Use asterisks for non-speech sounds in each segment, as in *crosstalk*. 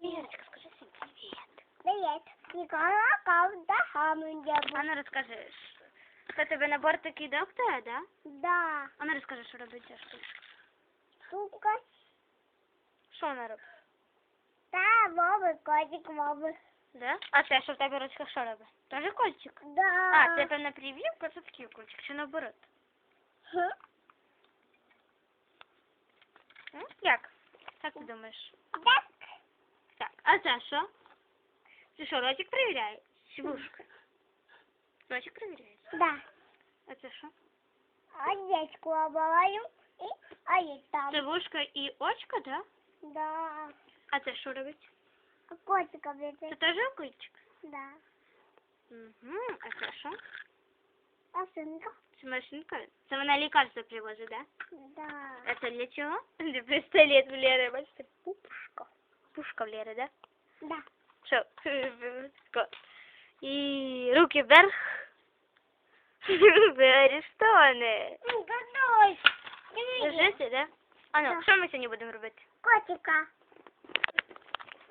Лерочка, скажи всем привет. Привет. Никола правда хамунья. А ну розкажи, тебе на бортики доктора, да? Да. А ну розкажи, що робить ця. Сука. Що вона робить? Та мови, котик мови. Да? А це що в тебе в ручках що робить? Тоже кольчик? Да. А, це певно прививка, це такий кольчик, чи наоборот? Хм. Як? Як ти думаєш? Так. Так, а це що? Це що, ротик перевіряє? Чи вушка? Ротик перевіряється. Да. А це що? Овечку обываю и а и там. Це вушка і очко, да? Да. А це що робить? А котика Це бежит. теж кольчик? Да. Угу. А це що? А сынка? Це машинка? Це вона лікарство привозить, да? Да. А це для чого? *laughs* Для пістолет в Лєри, бачите? Пушка. Пушка в Лєри, да? Да. Що? *laughs* Ко- І руки вверх. *laughs* Ви арештовані. Ну, готовь. Держите, да? А ну, Так. що ми сьогодні будемо робити? Котика.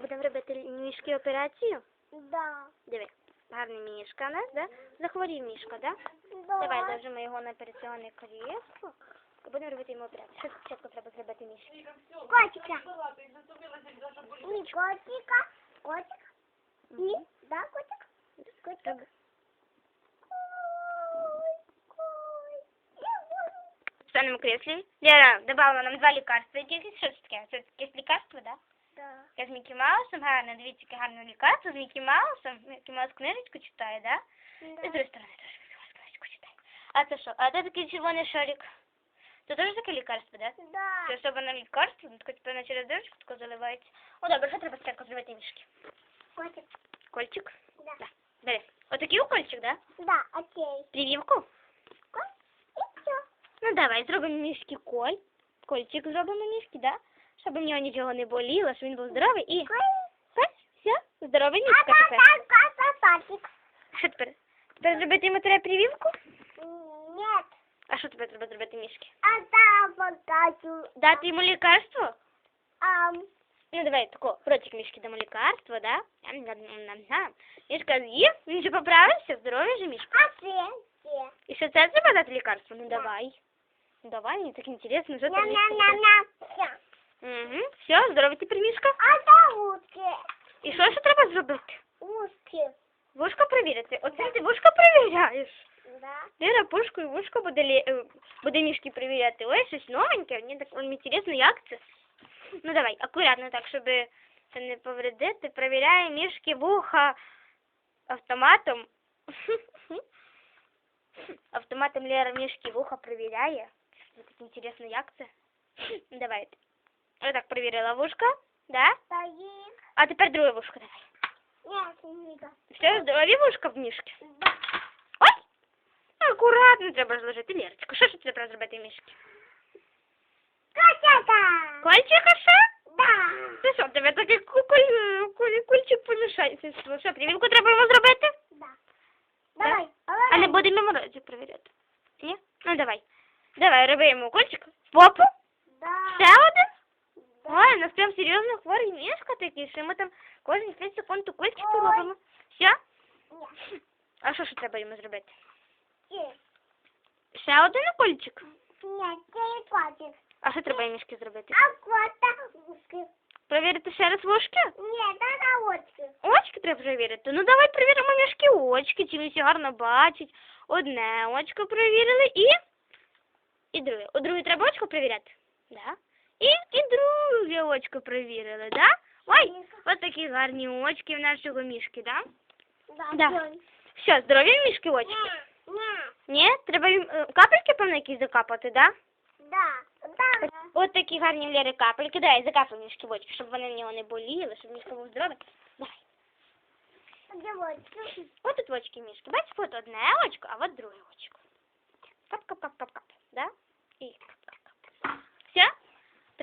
Будемо робити мішки операцію? Да. Диви, Гарний мішка у нас, да? Захворів мішка, да? Да. Давай ложимо його на операційне крісло. І будемо робити йому операцію. Що спочатку треба зробити мішки? Котика. Не котика. Котик. Не. Да, котик? Котик. В креслі. Лера добавила нам два. Якісь що це таке? Це да? Да. Я з Мікі Маусом, гарно, дивіться, яке гарне лікарство з Мікі Маусом. Мікі Маус книжечку читає, да? І з другої сторони теж Мікі Маус книжечку читає. А це що? А це такий червоний шарик. Це теж таке лікарство, да? Це Да. особливе лікарство, ну, таке тепер через дирочку тако заливається. О, добре, що треба спочатку зробити мішки? Котик. Кольчик? Да. Да. Бери. Отакий укольчик, да? Да, окей. Прививку? Кот. И все. Ну давай, зробимо мішки коль. Кольчик зробимо мішки, да? Щоб в нього нічого не боліло, щоб він був здоровий і... Все, А тепер. Що тепер? Тепер зробити йому треба прививку? Нет. А що тепер треба зробити мішки? А там покажу. Дати йому лікарство? Ам. Ну давай тако, ротик мішки дамо лікарство, да? Мішка з'їв, він же поправився, здоровий же мішка. А все. І що це треба дати лікарство? Ну давай. Ну давай, мені так інтересно, що там. Ням-ням-ням-ням. Угу, все, здоровий тепер мішка. А там утки. І що ще треба зробити? Ушки. Вушко перевірити. Оце ти вушко перевіряєш. Да. Лера пушку і вушко буде, лі... е, буде мішки перевіряти. Ой, щось новеньке, мені так мені цікаво, як це. Ну давай, акуратно так, щоб це не повредити. Перевіряє мішки вуха автоматом. *laughs* Автоматом Лера мішки вуха перевіряє. Мені так інтересно, як це. Ну, Давай. Отак перевірила вушко, да? Стоит. А тепер друге вушко давай. Нет, не видно. Все, здорові вушка в мішки. Да. Ой! Акуратно треба зложити Лерочку. Що ж треба зробити мішки? Котята. Кольчика що? Да. Ти що, тебе такий куль, куль, кульчик помішається. Що, прививку треба йому зробити? Да. Давай. А не будемо йому ротик перевіряти? Ні? Ну давай. Давай, роби йому кольчик. В Попу? Да. Ще один? Ой, у нас прям серйозно хворий мішка такий, що ми там кожні 5 секунд укольчики робимо. Все? Нет. А що ще треба йому зробити? Нет. Ще один укольчик? Нет, це не котик. А що треба мішки зробити? А кота ушки. Провірити ще раз вушки? Нет, это очки. Очки треба перевірити. Ну давай перевіримо мішки очки, чи він всі гарно бачить. Одне очко перевірили і. І друге. У друге треба очко перевіряти. Да? І, і друге очко перевірили, да? Ой, ось такі гарні очки в нашого мішки, да? Да. Все, здорові мішки очки? Ні? Треба їм е, капельки, певно, якісь закапати, да? Да. Ось такі гарні в Лєри капельки. Дай, закапай мішки в очки, щоб вони в нього не боліли, щоб мішка був здоровий. Давай. От тут очки мішки. Бачиш, от одне очко, а от друге очко. Кап-кап-кап-кап-кап. Да? І кап-кап-кап. Все?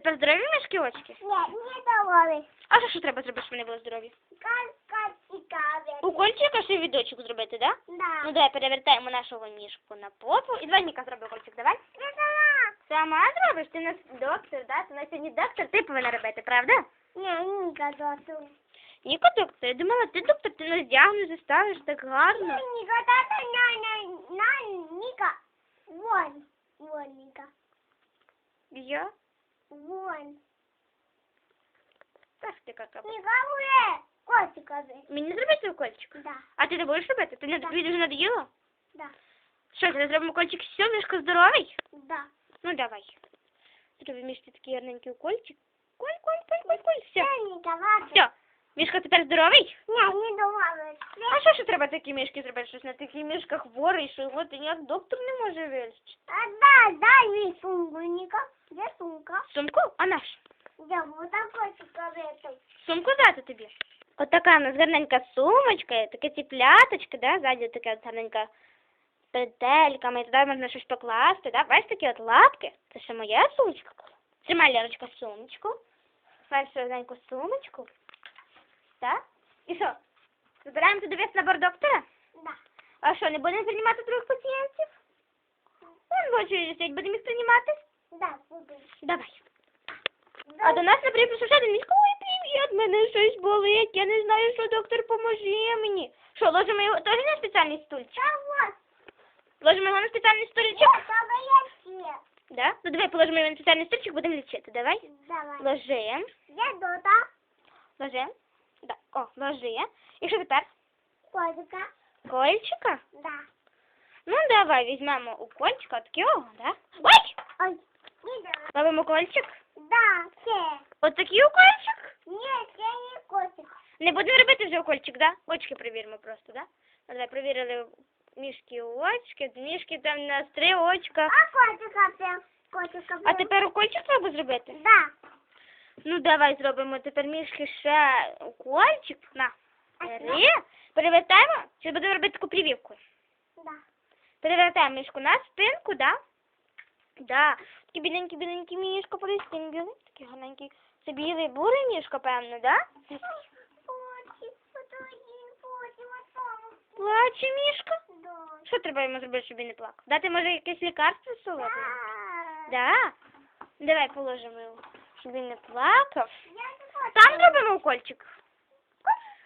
Тепер здорові мішки очки? Нет, не доволі. А що ще треба зробити, щоб вони були здорові? Как цікаві. Ще відочок зробити, да? Да. Ну давай перевертаємо нашого мішку на попу. І давай Ніка зроби укольчик, давай. Не давай. Сама зробиш? Ти у нас доктор, да? Ти у нас сьогодні доктор, ти повинна робити, правда? Не, Ніка доту. Ніка доктор, я думала, ти доктор, ти нас діагнози ставиш так гарно. Ні, Ніка, тата, на, на, на, Ніка. Вон, вон, Ніка. Я? Вон. Так ти кака. Ніка, уже. Котика ви. Мені зробити укольчик? Да, А ти не будеш робити? Ти не Так. тобі дуже надоїло? да, Що, ти зробимо укольчик все, мішка здоровий? да. Ну давай. Зробимо мішці такий гарненький укольчик. Коль, коль, коль, коль, коль, все. Це Ніка, ладно. Все. Мішка тепер здоровий? Не, не думала. А що ж треба такі мішки зробити? Щось на таких мішках хворий, що його ти ніяк доктор не може вилічити. А, да, дай мені сумку, Ніка. Де сумка? Сумку? А наш? Я вот так котика виту. Сумку дати тобі. От така у нас гарненька сумочка, таке ціпляточка, да, ззаді така от гарненька з петельками, і туди можна щось покласти, да. Бачиш такі от лапки. Це ще моя сумочка. Тримай, Лерочка, сумочку. Маєш гарненьку сумочку. Так? І що? Забираємо туди весь набор доктора? Да. А що, не будемо приймати других пацієнтів? В очі сидять, будемо їх приймати? Да, буду. Давай. А до нас, наприклад, прийшов ще один міський, ой, привіт, мене щось болить, я не знаю, що доктор поможи мені. Що, ложимо його теж на спеціальний стульчик? Вот. Ложимо його на спеціальний стульчик? Я. Да? Ну давай положимо його на спеціальний стульчик, будемо лічити, давай. Давай. Ложимо, Я дота. ложимо. Да. О, ложи. І що тепер? Котика. Кольчика? Да. Ну, давай візьмемо укольчика, такого, да? Ой! Ой. Не да. Робимо кольчик. Да, це. От такий укольчик. Ні, це не котик. Не будемо робити вже укольчик, да? Очки перевіримо просто, да? Ну, давай, перевірили мішки очки, мішки там на три очка. А котика прям. Котика А прям. тепер укольчик треба зробити? Да. Ну, давай зробимо тепер мішки ще укольчик. На, бери. Перевертаємо. Чи будемо робити таку прививку? Да. Перевертаємо мішку на спинку, да? Да. Такий біленький, біленький мішко, полістин білий, такий гарненький. Це білий бурий мішко, певно, да? Плаче мішко. Да. Що треба йому зробити, щоб він не плакав? Дати, може, якесь лікарство солодке? Да. Да. Давай положимо його, щоб не плакав. Там зробимо укольчик.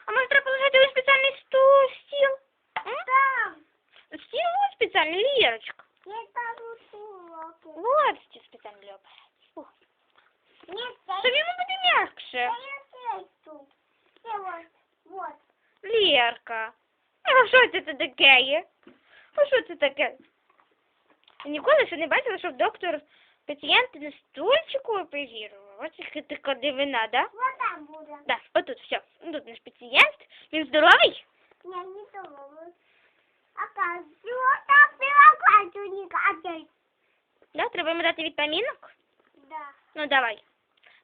А може треба положити у спеціальний стул, стіл? Там. Стіл ось спеціальний, Лірочка. Я там уроки. Вот стіл спеціальний Нет, Щоб йому буде м'якше. вот, вот. Лєрка. А що це таке є? А що це таке? Ніколи ще не бачила, щоб доктор пацієнти на стульчику оперував. Ось яка така дивина, да? Вот там буде. Да, отут все. Тут наш пацієнт. Він здоровий? Я не думала. Оказывается, там была Катюника опять. Да, треба йому дати вітамінок? Да. Ну давай.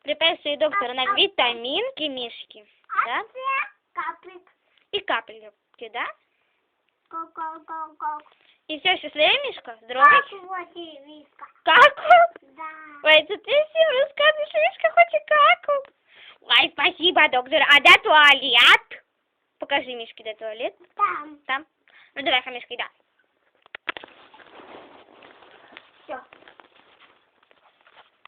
Приписує доктор А- на а- вітамінки мішки. А Да? це капик. І капельки, да? Ко-ко-ко-ко. І все, щасливий мішка? Здоровий? Как вот и виска. Каку? Да. Ой, це ти всім розказуєш, що мішка хоче каку. Ой, спасибо, доктор. А де туалет? Покажи мішки, де туалет. Там. Там. Ну давай, хамішки, да. Все.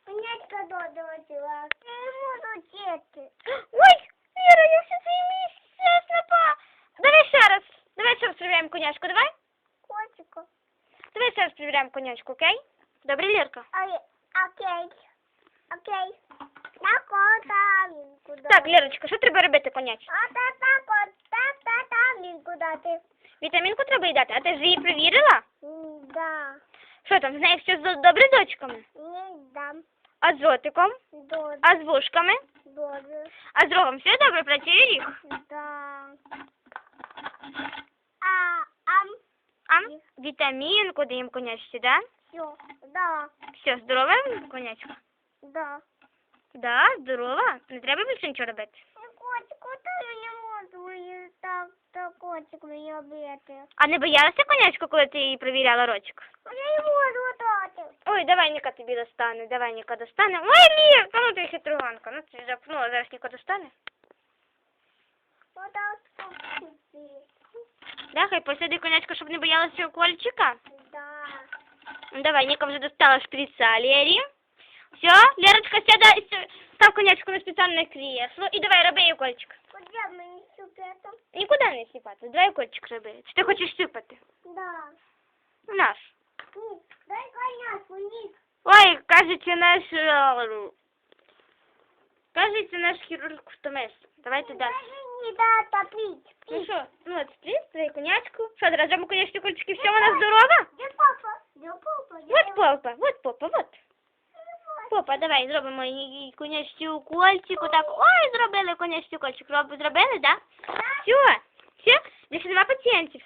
Нянька додотила. Я не буду чити. Ой, Віра, я все твої місця снапа. Давай ще раз. Давай ще раз перевіряємо конячку, давай. Давай раз перевіряємо конячку, окей? Добре, Лірка? Ой, окей. Окей. На котамінку дати. Так, Лірочка, що треба робити конячці? А та та тамінку дати. Вітамінку треба їй дати, а ти ж її перевірила? М, Да. Що там, з нею все з- добре з очками? Не дам. А з ротиком? Доду. А з вушками? Доду. А з рогом все добре працює ріг? Да. А, ам, А? Вітамінку даємо конячці, да? все. Да. Все, здорова конячка? Да. Да, здорова. Не треба більше нічого робити. Котику, то я не можу її так, так котик мені об'єти. А не боялася конячку, коли ти її перевіряла рочок? Я не можу дати. Ой, давай Ніка тобі достане, давай Ніка достане. Ой, Лір, та ну ти хитруганка, ну ти запнула, зараз Ніка достане. Отак спустити. Да, хай посиди конячка, щоб не боялася укольчика. Да. Ну, Давай, Ника вже достала шприца Лері. Все, Лерочка, сядай, сю- став конячку на спеціальне кресло і давай, роби їй укольчик. Куда мені сюпета? Нікуди не сіпати, давай укольчик роби. Чи ти хочеш сипати? Да. Наш. Ні, дай коняку, ні. Ой, кажеться наш... е, Кажеться наш хірург втомився. Давайте далі. Не да топить. Ну що, ну от стріс, твою конячку. Що, зараз зробимо конячні кольчики, все, вона здорова? Де папа? Де папа? Де Вот попа, вот попа, вот. Попа, давай зробимо їй конячці укольчик, отак. Ой, зробили конячці укольчик. Роб- Зробили, да? Все, все, більше нема пацієнтів.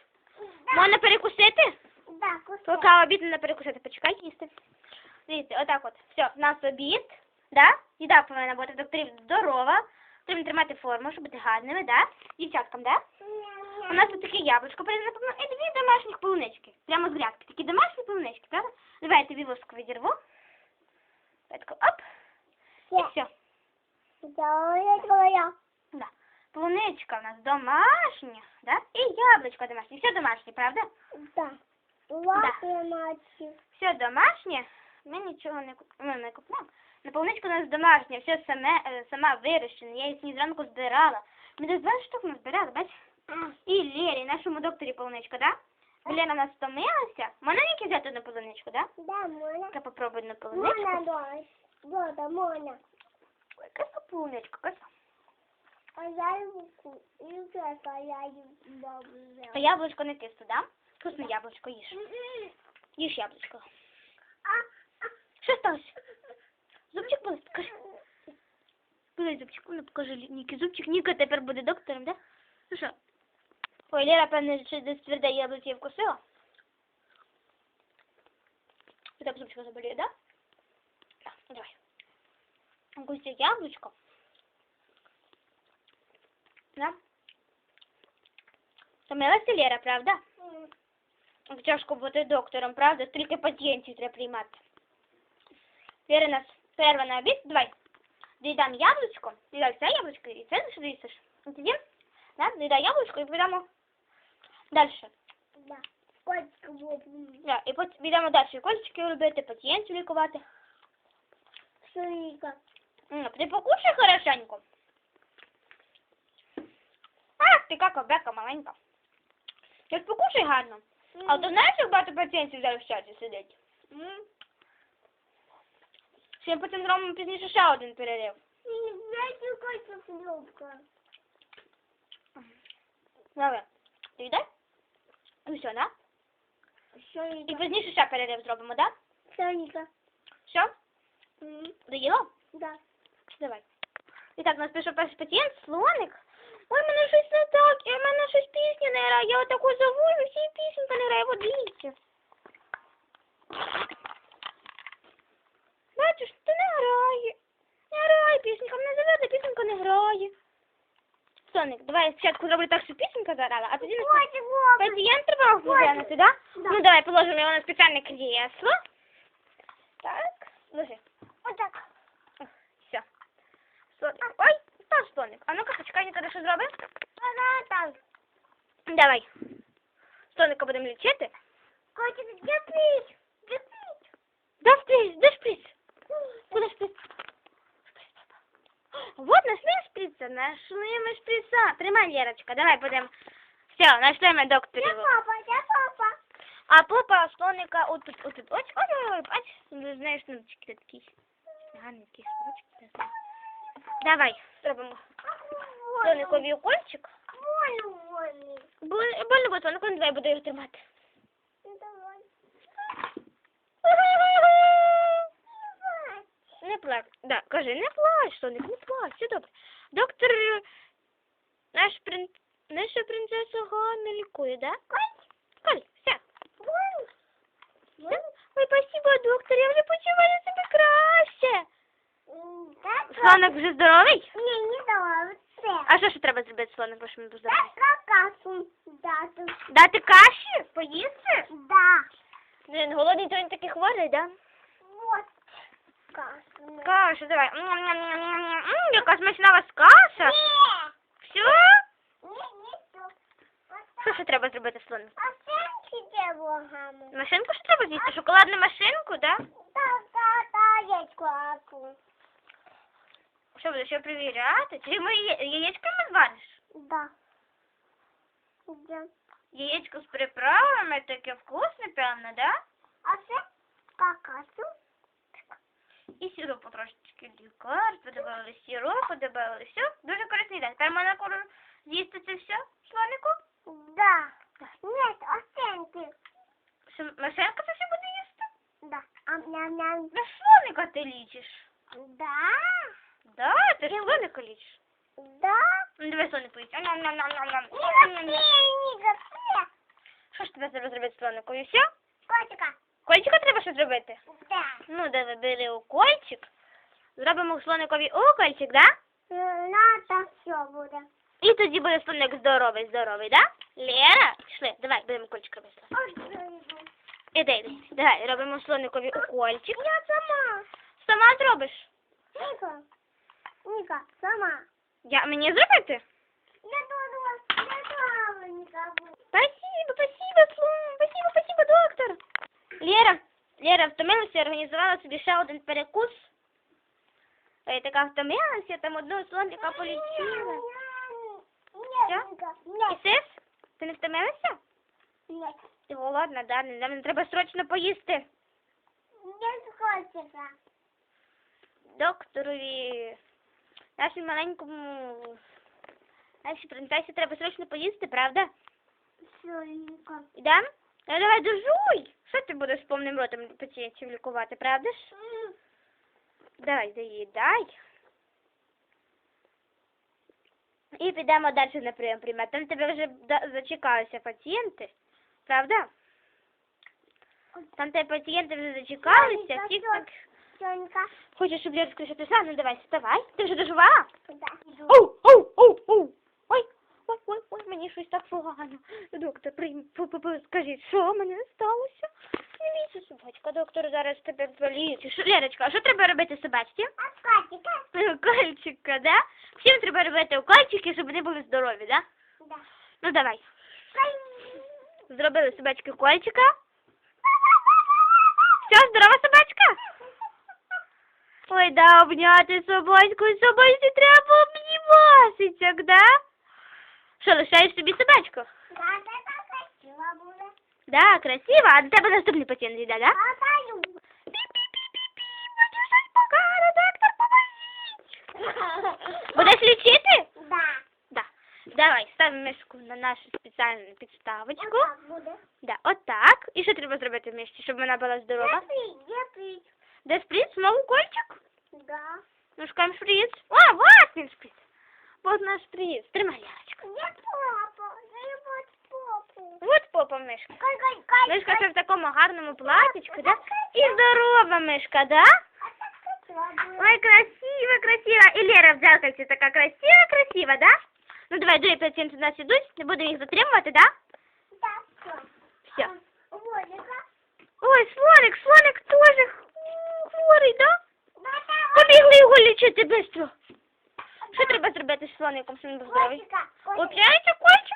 Можна перекусити? Да, кусок. Поки обід не перекусити, почекай їсти. Дивіться, отак от. Все, у нас обід, да? Їда повинна бути докторів здорова. Потрібно тримати форму, щоб бути гарними, да? Дівчаткам, да? У нас тут таке яблучко передано і дві домашніх полунички. Прямо з грядки. Такі домашні полунички, правда? Давай я тобі воску відірву. Так, оп. І Все. Да. Да. Полуничка у нас домашня, да? І яблучко домашнє. Все домашнє, правда? Да. Мачи. Все домашнє. Ми нічого не куп... ми не купуємо. На полуничку у нас домашнє, все саме, е, сама вирощена. Я її сьогодні зранку збирала. Ми десь 20 штук назбирали, бач? І Лері, нашому докторі полуничка, да? Лена нас втомилася. Можна Ніки взяти одну полуничку, да? Да, Мона. Я попробую одну полуничку. Мона, дочь. Дода, Мона. Ой, краса полуничка, краса. А я. И это я бабу А яблучко не кисло, да? Вкусне яблучко їж. Їж яблучко. Що сталося? Зубчик болить? Покажи. Болить зубчик. Ну, покажи Ніки зубчик. Ніка тепер буде доктором, да? Ну що? Ой, Лера, певне, що десь тверде яблуко вкусила. І так зубчик заболіє, да? Так, ну давай. Укусить яблучко. Да? Втомилася Лера, правда? Тяжко бути доктором, правда? Стільки пацієнтів треба приймати. Віра, нас перерва на обід. Давай. Доїдам яблучко. Доїдай це яблучко і це що доїсиш. І тоді, да, доїдай яблучко і підемо далі. Да. Котик. Да, і потім підемо далі кольчики робити, пацієнтів лікувати. Шурика. М, Ти покушай хорошенько. А, ти яка кобека маленька. Ти покушай гарно. А ти знаєш, як багато пацієнтів зараз в чаті сидить? Ще потім зробимо пізніше ще один перерив. Давай. Ти йде? Ну все, да? І пізніше ще перерив зробимо, да? Все? Доїла? Да. Давай. І так, у нас пішов перший пацієнт, слоник. Ой, мене щось не так, і в мене щось пісня не грає. Я отаку завою, всі пісенька не грає, от дивіться. Бачиш, то не грає. Не грає пісенька, мене заведе, пісенька не грає. Соник, давай я спочатку зроблю так, щоб пісенька заграла, а тоді. Пацієнт треба оглянути, да? Да. Ну давай положимо його на спеціальне кресло. Так, ложи. Вот так. Все. Слоник. Ой, та слоник. А ну-ка, почекай, Ніка, що зробиш? Она там. Давай. Слоника будемо лічити. Котик, где пить? Где пить? Де шприц? Де? Куди шприц? Шприц, папа. Вот нашли шприца, нашли ми шприца. Тримай, Лерочка, давай будемо. Все, знайшли ми Где докторів. папа? Где папа? А попа слоника отут, отут. Ось, ось, ось, ось, ось. Ну, знаєш, ну, такі такі. Гарні такі шнурочки. не знаю. Давай, зробимо слониковий укольчик. Вон, вон. Боль- Больно буде слонику, ну давай буду його тримати. Не плач. Да, кажи, не плач, Соник, не плач, все добре. Доктор, наш прин... наша принцеса гарно лікує, да? Коль, все. Все? Ой, спасибо, доктор, я вже почуваю себе краще. Так, Слоник вже здоровий? Ні, не це. А що ще треба зробити слоник, щоб він був здоровий? Так, какасу дати. Дати каші? Поїсти? Да. Він голодний, то він такий хворий, да? Кашу. Каша, давай. М-м-м-м-м. М, Яка смачна у вас каша. Ні. Все? Ні, не. Вот Що ще треба зробити слонику? А сенки де? Машинку що треба з'їсти? Шоколадну машинку, да? Та, та, та, яєчко, аку. Що будеш ще перевіряти? Ми яє- яєчками звариш? Да. Да. Яєчко з приправами, таке вкусне, певно, да? А це какасу. І сиропу трошечки лікарства, додавали сиропу, додавали все. Дуже корисний день. Тепер можна скоро з'їсти це все, слонику? Да. Нет, а сенки. Що машинка це все буде їсти? Да. Ам, ням, ням. На слоника ти лічиш. Да. Да, ти ж слоника лічиш. Да. Ну, давай слонику їсть. Ам-ням-ням-ням-ням. Ніга, ніга, все. Що ж тебе треба зробити з слоникою? Все? Котика. Кольчика треба щось зробити? Да. Ну, давай бери укольчик. Зробимо слоникові укольчик, да? Е, Надо все буде. І тоді буде слоник здоровий, здоровий, да? Лера, пішли, давай, будемо укольчик робити. Іди, іди. Давай, робимо слоникові укольчик. Я сама. Сама зробиш. Ніка. Ніка, сама. Я мені зробити? Я думала, я думала, Ніка. Спасибо, спасибо, слон, спасибо, спасибо, доктор. Лера, Лера втомилася, організувала собі ще один перекус. Я така втомилася, там одного слоника полічила. Ні, Що? Ніка, І ні. Ти не втомилася? ні. Ти голодна, да? Нам треба срочно поїсти. Не схочеться. Докторові, нашій маленькому, нашій принцесі треба срочно поїсти, правда? Все, Ніка. Ідем? Давай дожуй. Що ти будеш повним ротом пацієнтів лікувати, правда ж? Давай, доїдай. І підемо далі на прийом приймати. Там тебе вже зачекалися пацієнти, правда? Там тебе пацієнти вже зачекалися, всіх так... Хочеш, щоб Лерочка ще прийшла? Ну давай, вставай. Ти вже доживала? Да. Оу, оу, оу, оу. Мені щось так погано. Доктор, скажіть, що мене сталося? Не бійся, собачка, доктор зараз тебе. Що, Лерочка, а що треба робити собачці? А котика? *laughs* Укольчика, да? Всім треба робити укольчики, щоб вони були здорові, да? Да. Ну давай. Зробили собачки укольчика. Все, здорова собачка? Ой, да, обняти собачку, собачці треба обнімасися, да? Що, лишаєш собі собачку? Да, красиво. А до тебе наступний пацієнт йде, да? Погано, доктор, поможіть. Будеш лічити? Да. Да. Давай, ставимо мишку на нашу спеціальну підставочку. Да, отак. І що треба зробити мишці, щоб вона була здорова? Де шприц? Мов кольчик? Да. Ну, шукаємо шприц. О, вот він шприц. Вот наш шприц. Тримай, Лярочка. Де папа? Заїбать попу. Вот попа мишка. Мишка це в такому гарному платічку, да? І здорова мишка, да? Ой, красиво, красиво. І Лера в зеркальці така красива, красива, да? Ну давай, другі пацієнти нас ідуть, не будемо їх затримувати, да? Так, все. Ой, слоник, слоник теж хворий, да? Побігли його лічити швидко. Що треба зробити з слоником, щоб він був здоровий? Оп'яється кольчика?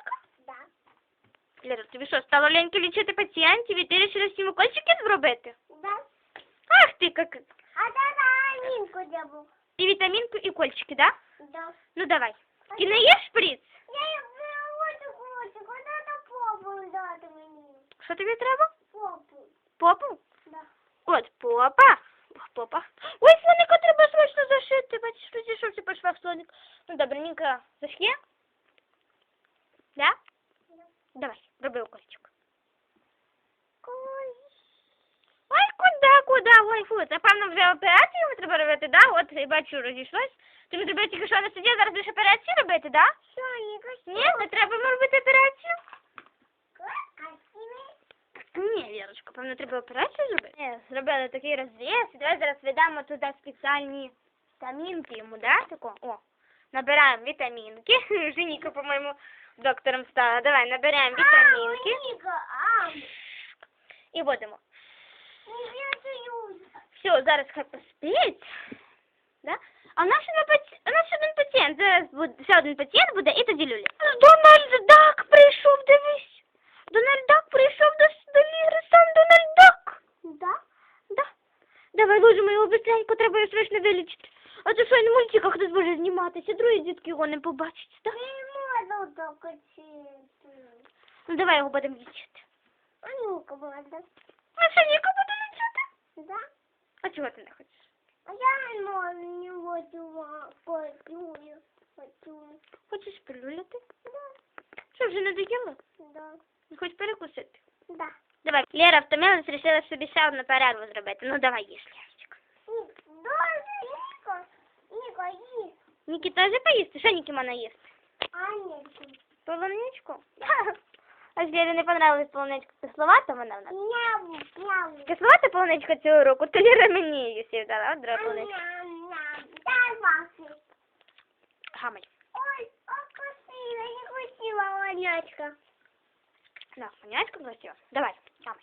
Да. Лера, тобі що, стало ліньки лічити пацієнтів і ти вирішила всім укольчики зробити? Да. Ах ти, як... А да, да, Нінку де був. І вітамінку, і кольчики, да? Да. Ну давай. Ти не їш шприц? Я їх хочу, хочу, куди на попу дати мені? Що тобі треба? Попу. Попу? Да. От попа. Ох, попа. Ой, слоника треба срочно зашити. Бачиш, розійшовся по швах слоник. Ну, добренько зашли? Да? Давай, роби укольчик. Ой. Ой, куди, куди? Ой, фу, напевно, вже операцію треба робити, да? От, я бачу, розійшлось. Не зробив тільки що на суді, зараз будеш операцію робити, да? Що, Ніка? Ні, не треба робити операцію. Ні, Вірочка, певно, треба операцію зробити. Ні, зробили такий розріз, і давай зараз ведемо туди спеціальні вітамінки йому, да? Тако, о, набираємо вітамінки. *laughs* Женіка, по-моєму, доктором стала. Давай, набираємо вітамінки і боюсь. Все, зараз хай поспить. Да? А паці... наш один пацієнт, зараз буде, ще один пацієнт буде, і тоді Люля. Дональд Дак прийшов, дивись. Дональд Дак прийшов до, до Ліри, сам Дональд Дак. Да? Да. Давай ложимо його быстренько, треба його срочно вилічити. А то що він в мультиках хтось може зніматися, другі дітки його не побачать, так? Докочити. Ну давай його будемо лічити. А ну-ка, можна. А що, Ніка буде лічити? Да? А чого ти не хочеш? А я не можу, не хочу хочу. Хочу. Хочеш прилюляти? Да, Що, вже не доїла? да, Не хочеш перекусити? да. Давай, Лера втомилась, вирішила собі ще одну перерву зробити. Ну давай їж, Лерочка. Ні, Дуже, Ніко. Ніко, їсть. Нікі теж поїсти? Що Нікі мене їсти? Ні. Полуничку? *laughs* А ж Лері не понравилась полуничка кисловата вона в нас. Ням, ням. Кисловата полуничка цього року, то Лера мені її всі дала, от друга полуничка. Ням, ням. Дай вафлі. Гамай. Ой, а красиво, не красиво, вонячка. На, понятно красиво? Давай, гамай.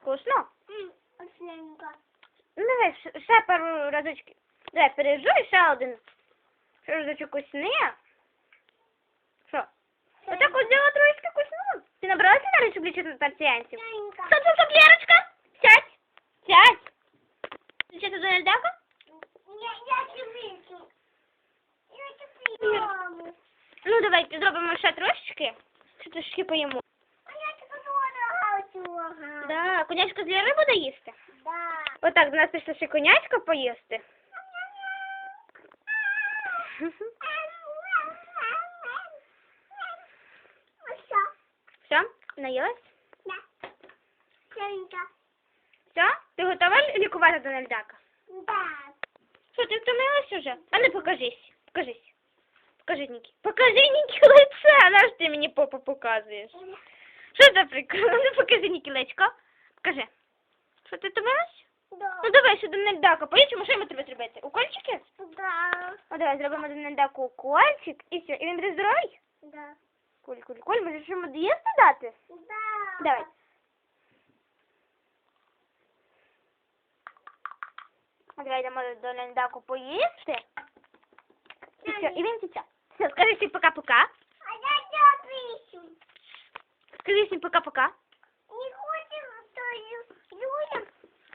Вкусно? Оценка. Ну, давай, ще пару разочків. Давай, пережуй ще один. Ще разочок кусни. Що? Отак от трошки кусну. Ти набралася на речі лічити пацієнтів? Стоп, стоп, стоп, Лерочка! Сядь! Сядь! Лічити до Нельдака? Я, я тебе Я тебе. Ну, давай зробимо ще трошечки. Ще трошечки поїмо. Да, конячка з Лєрою буде їсти. Да. Отак, до нас прийшла ще конячка поїсти. Все. Все, наїлась? Да. Оценка. Все? Ти готова лікувати до? Да. Що, ти втомилась уже? А ну покажись. Покажись. Покажи, Нікі. Покажи, Нікі, лице. Наш ти мені попу показуєш? Що за прикол? Ну покажи, Нікі, лечко. Покажи. Що, ти втомилась? Да. Ну давай ще до Нельдака. Поїдемо, що йому треба зробити? Укольчики? Да. Ну давай зробимо до Нельдаку укольчик і все. І він буде здоровий? Да. Куль, куль, куль, може що йому доїсти дати? Да. Давай. А давай йдемо до Нельдаку поїсти. І все, і він тече. Все, скажи всім пока-пока. А я тебя пишу. Скажи всім пока-пока. Не хочешь, что лю- людям?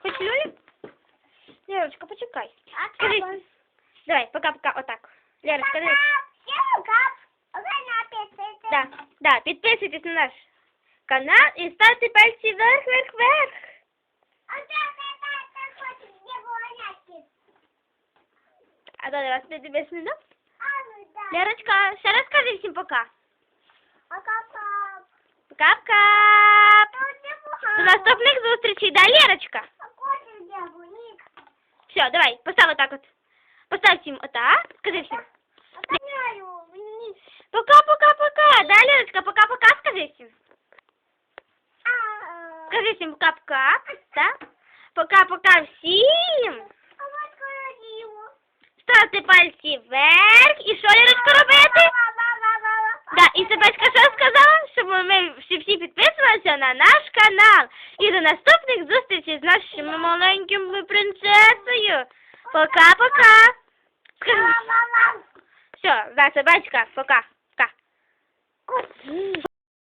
Хоч Люлі? Лерочка, почекай. А Скажи. как? Давай, пока-пока, отак. Лера, скажи. Всем кап. Уже написано. Да, да, підписуйтесь на наш канал і ставте пальці вверх, вверх, вверх. А так, так, так, хочешь, где волоняки? А то вас підписані, да? А, ну да. Лерочка, ще раз скажи всім пока. А как? Пока-пока. До наступних зустрічей, да, Лерочка? Все, давай, постав отак от. Постав всім отак. Скажи всім. Отгоняю вниз. Пока-пока-пока. Да, Лерочка, пока-пока, скажи всім. А, Скажи всім пока-пока. Да? Пока-пока всім. а вот красиво. Ставте пальці вверх. І що, Лерочка, робити? Да, і Себечка що сказала? Щоб ми всі всі підписувалися на наш канал. І до наступних зустрічей з нашими маленькими принцесою. Пока-пока. Все, да, собачка, пока. Пока.